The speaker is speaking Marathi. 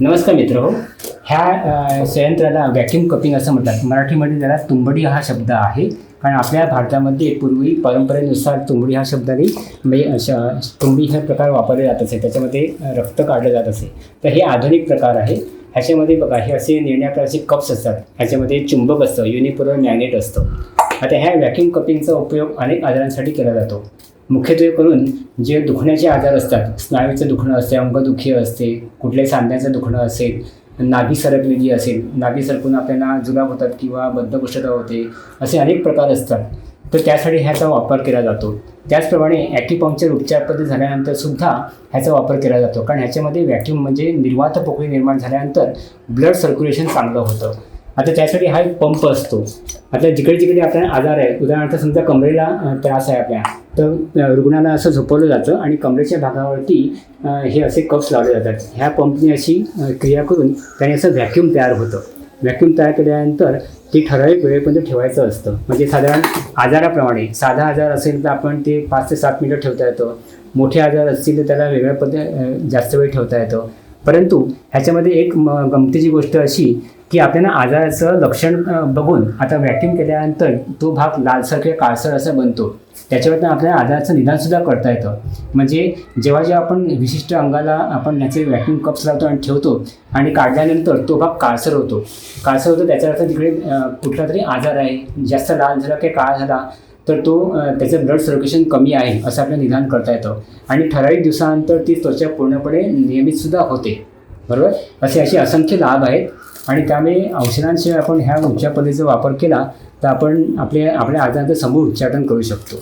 नमस्कार मित्र हो. ह्या संयंत्राला व्हॅक्युम कपिंग असं म्हणतात. मराठीमध्ये त्याला तुंबडी हा शब्द आहे. कारण आपल्या भारतामध्ये पूर्वी परंपरेनुसार तुंबडी हा शब्दाने म्हणजे श- तुंबडी हा प्रकार वापरले जात असे. त्याच्यामध्ये रक्त काढलं जात असे. तर हे आधुनिक प्रकार आहे. ह्याच्यामध्ये बघा हे असे निर्णय प्रकारचे कप्स असतात. ह्याच्यामध्ये चुंबक असतं. युनिपोलर मॅग्नेट असतं. आता ह्या व्हॅक्युम कपिंगचा उपयोग अनेक आजारांसाठी केला जातो. मुख्यत्वे करून जे दुखण्याचे आजार असतात स्नायूचं दुखणं असते अंगदुखी असते कुठल्याही सांध्याचं दुखणं असेल नाभी सरकलेली असेल नाभी सरकून आपल्याला जुलाब होतात किंवा बद्धकोष्ठता होते असे अनेक प्रकार असतात. तर त्यासाठी ह्याचा वापर केला जातो. त्याचप्रमाणे ॲक्युपंक्चर उपचार पद्धती झाल्यानंतर सुद्धा ह्याचा वापर केला जातो. कारण ह्याच्यामध्ये व्हॅक्यूम म्हणजे निर्वात पोकळी निर्माण झाल्यानंतर ब्लड सर्क्युलेशन चांगलं होतं. आता त्यासाठी हा एक पंप असतो. आता जिकडे जिकडे आपल्याला आजार आहे उदाहरणार्थ समजा कमरेला त्रास आहे आपल्या तर रुग्णाला असं झोपवलं जातं आणि कमरेच्या भागावरती हे असे कप्स लावले जातात. ह्या पंपने अशी क्रिया करून त्याने असं व्हॅक्यूम तयार होतं. व्हॅक्यूम तयार केल्यानंतर ते ठराविक वेळेपर्यंत ठेवायचं असतं. म्हणजे साधारण आजाराप्रमाणे साधा आजार असेल तर आपण ते पाच ते सात मिनिटं ठेवता येतं. मोठे आजार असतील तर त्याला वेगळ्या पद्धत जास्त वेळ ठेवता येतं. परंतु ह्याच्यामध्ये एक म गमतीची गोष्ट अशी की आपल्याला आजाराचं लक्षण बघून आता व्हॅक्युम केल्यानंतर तो भाग लालसर किंवा काळसर असा बनतो. त्याच्यावरनं आपल्याला आजाराचं निदानसुद्धा करता येतं. म्हणजे जेव्हा जेव्हा आपण विशिष्ट अंगाला आपण याचे व्हॅक्युम कप्स लावतो आणि ठेवतो आणि काढल्यानंतर तो भाग काळसर होतो. काळसर होतो त्याचा अर्थ तिकडे कुठला तरी आजार आहे जास्त लाल झाला किंवा काळा झाला तर तो त्याचं ब्लड सर्क्युलेशन कमी आहे असं आपल्याला निदान करता येतं. आणि ठराविक दिवसानंतर ती त्वचा पूर्णपणे नियमितसुद्धा होते. बरोबर? असे असे असंख्य लाभ आहेत. आणि त्यामुळे औषधांशिवाय आपण ह्या उपचार पद्धतीचा वापर केला तर आपण आपले आपल्या आजारांचं समूळ उच्चाटन करू शकतो.